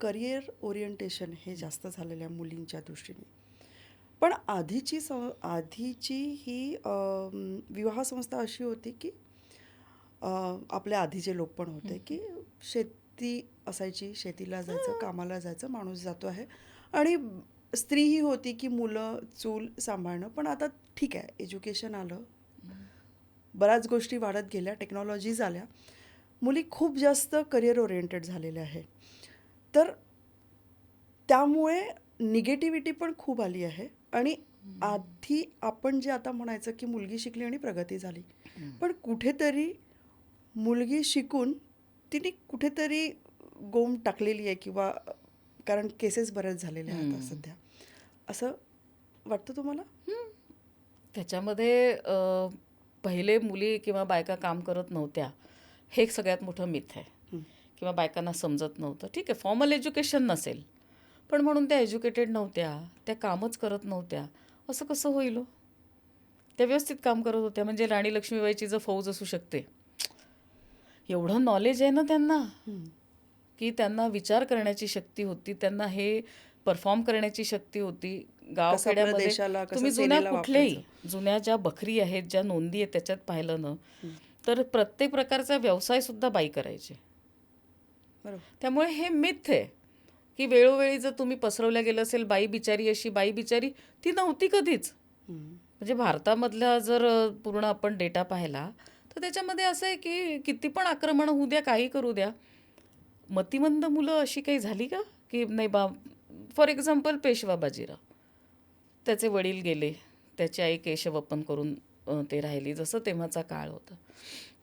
Career orientation हे जास्त झालेलं आहे मुलींच्या दृष्टीने. पण आधीची स आधीची ही विवाह संस्था अशी होती की आपल्या आधीचे लोक पण होते की शेती असायची शेतीला जायचं कामाला जायचं माणूस जातो आहे. आणि स्त्री ही होती की मुलं चूल सांभाळणं पण आता ठीक आहे एज्युकेशन आलं. बऱ्याच गोष्टी वाढत गेल्या टेक्नॉलॉजीज आल्या. मुली खूप जास्त करिअर ओरिएंटेड झालेल्या आहे तर त्यामुळे निगेटिव्हिटी पण खूप आली आहे आणि आधी आपण जे आता म्हणायचं की मुलगी शिकली आणि प्रगती झाली पण कुठेतरी मुलगी शिकून तिने कुठेतरी गोम टाकलेली आहे किंवा कारण केसेस बऱ्याच झालेल्या आहेत आता सध्या. असं वाटतं तुम्हाला? त्याच्यामध्ये पहिले मुली किंवा बायका काम करत नव्हत्या हे एक सगळ्यात मोठं मिथ आहे. किंवा बायकांना समजत नव्हतं. ठीक आहे फॉर्मल एज्युकेशन नसेल पण म्हणून त्या एज्युकेटेड नव्हत्या त्या कामच करत नव्हत्या. असं कसं होईल हो? त्या व्यवस्थित काम करत होत्या. म्हणजे राणी लक्ष्मीबाईची जर फौज असू शकते. एवढं नॉलेज आहे ना त्यांना. की त्यांना विचार करण्याची शक्ती होती त्यांना हे परफॉर्म करण्याची शक्ती होती. गावखेड्यामध्ये तुम्ही जुन्या कुठल्याही जुन्या ज्या बकरी आहेत ज्या नोंदी आहेत त्याच्यात पाहिलं ना तर प्रत्येक प्रकारचा व्यवसाय सुद्धा बाई करायचे. त्यामुळे हे मिथ आहे की वेळोवेळी जर तुम्ही पसरवल्या गेलं असेल बाई बिचारी अशी बाई बिचारी ती नव्हती कधीच. म्हणजे भारतामधला जर पूर्ण आपण डेटा पाहिला तर त्याच्यामध्ये असं आहे की किती पण आक्रमण होऊ द्या काही करू द्या मतिमंद मुलं अशी काही झाली का? की नाही बा फॉर एक्झाम्पल पेशवा बाजीराव. त्याचे वडील गेले त्याची आई केशवप्पन करून ते राहिली जसं तेव्हाचा काळ होता.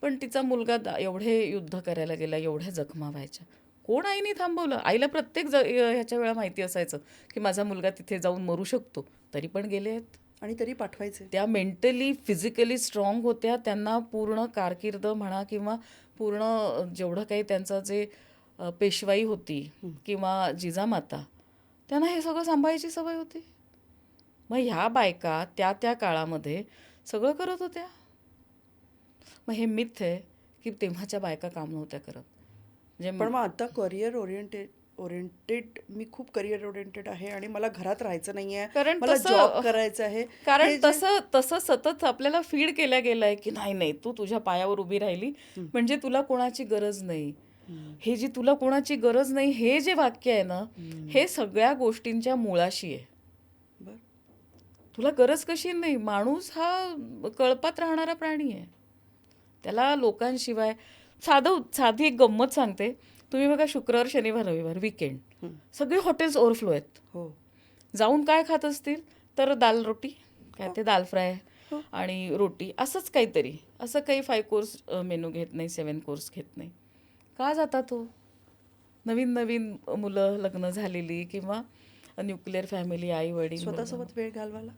पण तिचा मुलगा दा- एवढे युद्ध करायला गेला एवढ्या जखमा व्हायच्या. कोण आईने थांबवलं? आईला प्रत्येक ज ह्याच्या वेळा माहिती असायचं की माझा मुलगा तिथे जाऊन मरू शकतो. तरी पण गेले आहेत. आणि तरी पाठवायचे. त्या मेंटली फिजिकली स्ट्रॉंग होत्या. त्यांना पूर्ण कारकीर्द म्हणा किंवा पूर्ण जेवढं काही त्यांचं जे पेशवाई होती किंवा जिजामाता त्यांना हे सगळं सांभाळायची सवय होती. मग ह्या बायका त्या त्या काळामध्ये सगळं करत होत्या. मग हे मिथ आहे की तेव्हाच्या बायका काम नव्हत्या करत. म्हणजे पण मग आता करिअर ओरिएंटेड ओरिएंटेड मी खूप करिअर ओरिएंटेड आहे आणि मला घरात राहायचं नाहीये. कारण मला जॉब करायचं आहे. कारण तसं तसं सतत आपल्याला फीड केल्या गेलंय की नाही नाही तू तुझ्या पायावर उभी राहिली. म्हणजे तुला कोणाची गरज नाही. हे जी तुला कोणाची गरज नाही हे जे वाक्य आहे ना हे सगळ्या गोष्टींच्या मुळाशी आहे. तुला गरज कशी नाही माणूस हा कळपात राहणारा प्राणी आहे. त्याला लोकांशिवाय साधं साधी एक गंमत सांगते. तुम्ही बघा शुक्रवार शनिवार रविवार विकेंड सगळे हॉटेल्स ओव्हरफ्लो आहेत. हो. जाऊन काय खात असतील? तर दाल रोटी काय ते दाल फ्राय आणि रोटी असंच काहीतरी. असं काही फाईव्ह कोर्स मेनू घेत नाही सेवन कोर्स घेत नाही. का जातात तो? नवीन नवीन मुलं लग्न झालेली किंवा न्यूक्लिअर फॅमिली आई वडील स्वतःसोबत वेळ घालवायला?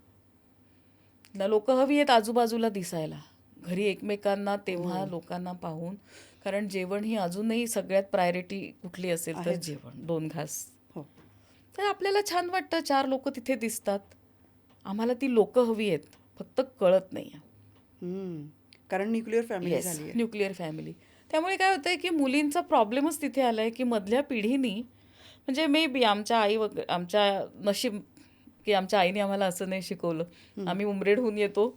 ना लोक हवी आहेत आजूबाजूला दिसायला. घरी एकमेकांना तेव्हा लोकांना पाहून कारण जेवण ही अजूनही सगळ्यात प्रायोरिटी कुठली असेल तर जेवण दोन घास. हो. तर आपल्याला छान वाटतं चार लोक तिथे दिसतात. आम्हाला ती लोक हवी आहेत फक्त कळत नाही. हम्म. कारण न्यूक्लिअर फॅमिली झाली न्यूक्लिअर फॅमिली त्यामुळे काय होतंय की मुलींचा प्रॉब्लेमच तिथे आलाय की मधल्या पिढीनी म्हणजे मे बी आमच्या आई वग आमच्या नशीब की आमच्या आईने आम्हाला असं नाही शिकवलं. आम्ही उमरेडहून येतो.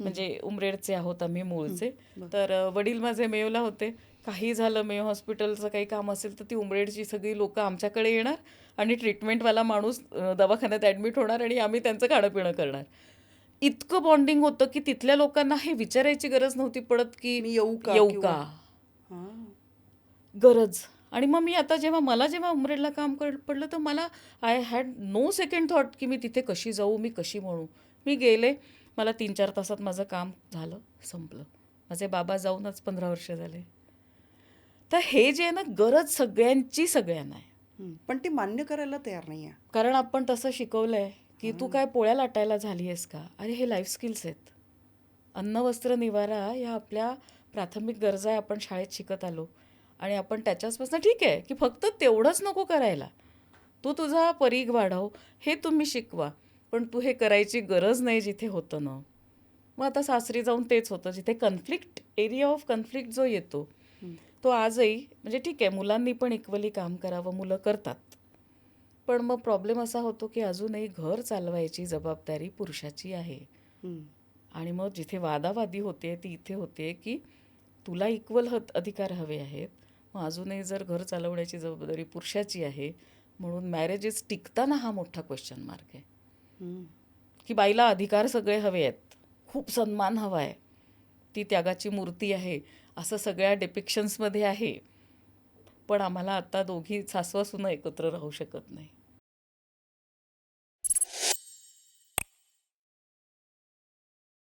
म्हणजे उमरेडचे आहोत आम्ही मूळचे. तर वडील माझे मेयोला होते. काही झालं मेयो हॉस्पिटलचं काही काम असेल तर ती उमरेडची सगळी लोक आमच्याकडे येणार आणि ट्रीटमेंटवाला माणूस दवाखान्यात ॲडमिट होणार आणि आम्ही त्यांचं खाणं पिणं करणार. इतकं बॉन्डिंग होतं की तिथल्या लोकांना हे विचारायची गरज नव्हती पडत की येऊ का येऊ का. गरज. आणि मग मी आता जेव्हा मला जेव्हा उमरेडला काम कर पडलं तर मला I had no second thought की मी तिथे कशी जाऊ मी कशी म्हणू. मी गेले मला तीन चार तासात माझं काम झालं संपलं. माझे बाबा जाऊनच पंधरा वर्ष झाले. तर हे जे आहे ना गरज सगळ्यांची सगळ्यांना आहे. पण ती मान्य करायला तयार नाही आहे. कारण आपण तसं शिकवलंय की तू काय पोळ्या लाटायला झाली आहेस का? अरे हे लाईफ स्किल्स आहेत. अन्न वस्त्र निवारा या आपल्या प्राथमिक गरजा आहे आपण शाळेत शिकत आलो. आणि आपण त्याच्याचपासून ठीक आहे की फक्त तेवढंच नको करायला. तू तुझा परीघ वाढव हे तुम्ही शिकवा. पण तू हे करायची गरज नाही जिथे होतं ना. मग आता सासरी जाऊन तेच होतं जिथे कन्फ्लिक्ट एरिया ऑफ कन्फ्लिक्ट जो येतो तो आजही म्हणजे ठीक आहे मुलांनी पण इक्वली काम करावं मुलं करतात. पण मग प्रॉब्लेम असा होतो की अजूनही घर चालवायची जबाबदारी पुरुषाची आहे. आणि मग जिथे वादावादी होते ती इथे होते की तुला इक्वल हत अधिकार हवे आहेत मग अजूनही जर घर चालवण्याची जबाबदारी पुरुषाची आहे म्हणून मॅरेजेस टिकताना हा मोठा क्वेश्चन मार्क आहे. की बाईला अधिकार सगळे हवे आहेत खूप सन्मान हवा आहे ती त्यागाची मूर्ती आहे असं सगळ्या डिपिक्शन्समध्ये आहे. पण आम्हाला आता दोघी सासवा सुना एकत्र राहू शकत नाही.